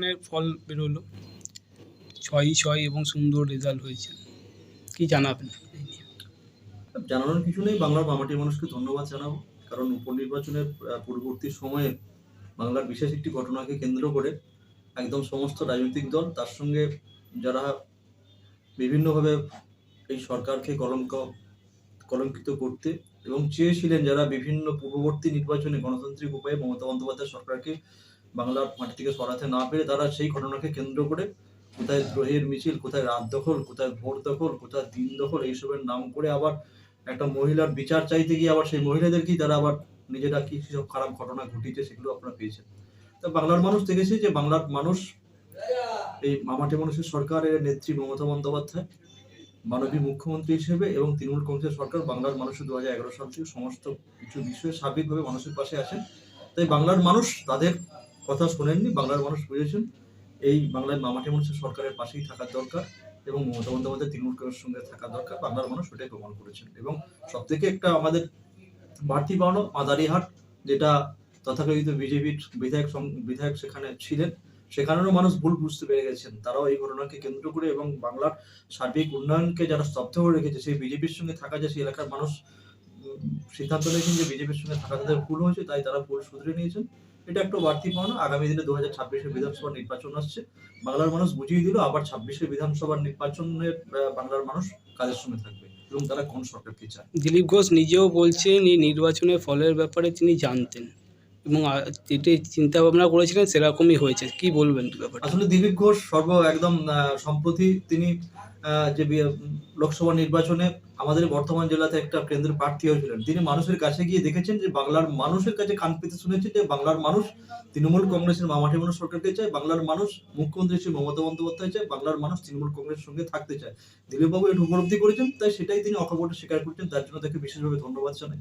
নির্বাচনের ফল বেরোলো। ছয়ই ছয় এবং সুন্দর রেজাল্ট হয়েছে। কি জানাবেন? জানানোর কিছু নেই, বাংলার মামাটির মানুষকে ধন্যবাদ জানাব। কারণ উপনির্বাচনের পূর্ববর্তী সময়ে বাংলার বিশেষ একটি ঘটনাকে কেন্দ্র করে একদম সমস্ত রাজনৈতিক দল, তার সঙ্গে যারা বিভিন্নভাবে এই সরকারকে কলঙ্ক, কলঙ্কিত করতে এবং চেয়েছিলেন যারা বিভিন্ন পূর্ববর্তী নির্বাচনে গণতান্ত্রিক উপায়ে মমতা বন্দ্যোপাধ্যায় সরকারকে বাংলার মাটি থেকে সরাতে না পেরে তারা সেই ঘটনাকে কেন্দ্র করে কোথায় দ্রোহের মিছিল, কোথায় রাত দখল, কোথায় ভোর দখল, কোথায় দিন দখল, এইসবের নাম করে আবার একটা মহিলার বিচার চাইতে গিয়ে আবার সেই মহিলাদেরকেই তারা আবার নিজেরা কি সব খারাপ ঘটনা ঘটিয়েছে সেগুলো আপনারা পেয়েছেন। তা বাংলার মানুষ দেখেছে যে বাংলার মানুষ এই মামাটি মানুষের সরকারের নেত্রী মমতা বন্দ্যোপাধ্যায়, মাননীয় মুখ্যমন্ত্রী হিসেবে এবং তৃণমূল কংগ্রেস সরকার বাংলার মানুষের দু হাজার এগারো সাল থেকে সমস্ত কিছু বিষয়ে সার্বিকভাবে মানুষের পাশে আছেন। তাই বাংলার মানুষ তাদের কথা শোনেননি, বাংলার মানুষ বুঝেছেন। এই বাংলার মামাটি মানুষের সরকারের পাশেই থাকার দরকার এবং মমতা বন্দ্যোপাধ্যায়, তৃণমূল কংগ্রেসের সঙ্গে থাকা দরকার। বাংলার মানুষ ওটাই প্রমাণ করেছেন। এবং সব থেকে একটা আমাদের বাড়তি পাওয়ানো মাদারিহাট, যেটা তথাকথিত বিজেপির বিধায়ক বিধায়ক সেখানে ছিলেন, সেখানেরও মানুষ ভুল বুঝতে পেরে গেছেন। তারাও এই ঘটনাকে কেন্দ্র করে এবং বাংলার সার্বিক উন্নয়নকে যারা স্তব্ধ করে রেখেছে, সেই বিজেপির সঙ্গে থাকা যে সেই এলাকার মানুষ সিদ্ধান্ত নিয়েছেন যে বিজেপির সঙ্গে থাকা তাদের ভুল হয়েছে তাই তারা ভুল শুধরে নিয়েছেন। এটা একটা বাড়তি পাওনা আগামী দিনে দু হাজার ছাব্বিশের বিধানসভা নির্বাচন আসছে। বাংলার মানুষ বুঝিয়ে দিল আবার ছাব্বিশের বিধানসভার নির্বাচনের বাংলার মানুষ কাজের সঙ্গে থাকবে এবং তারা কোন সরকারকে চায়। দিলীপ ঘোষ নিজেও বলছেন এই নির্বাচনের ফলের ব্যাপারে তিনি জানতেন এবং যেটি চিন্তা ভাবনা করেছিলেন সেরকমই হয়েছে। কি বলবেন ব্যাপারে আসলে দিলীপ ঘোষ সর্ব একদম সম্প্রতি তিনি যে লোকসভা নির্বাচনে আমাদের বর্তমান জেলাতে একটা কেন্দ্রের প্রার্থী হয়েছিলেন। তিনি মানুষের কাছে গিয়ে দেখেছেন যে বাংলার মানুষের কাছে কান পেতে শুনেছেন যে বাংলার মানুষ তৃণমূল কংগ্রেসের মামাটি মানুষ সরকারকে চায়, বাংলার মানুষ মুখ্যমন্ত্রী শ্রী মমতা বন্দ্যোপাধ্যায় চায়, বাংলার মানুষ তৃণমূল কংগ্রেসের সঙ্গে থাকতে চায়। দিলীপবাবু এটা উপলব্ধি করেছেন, তাই সেটাই তিনি অকপটে স্বীকার করছেন, তার জন্য তাকে বিশেষভাবে ধন্যবাদ জানাই।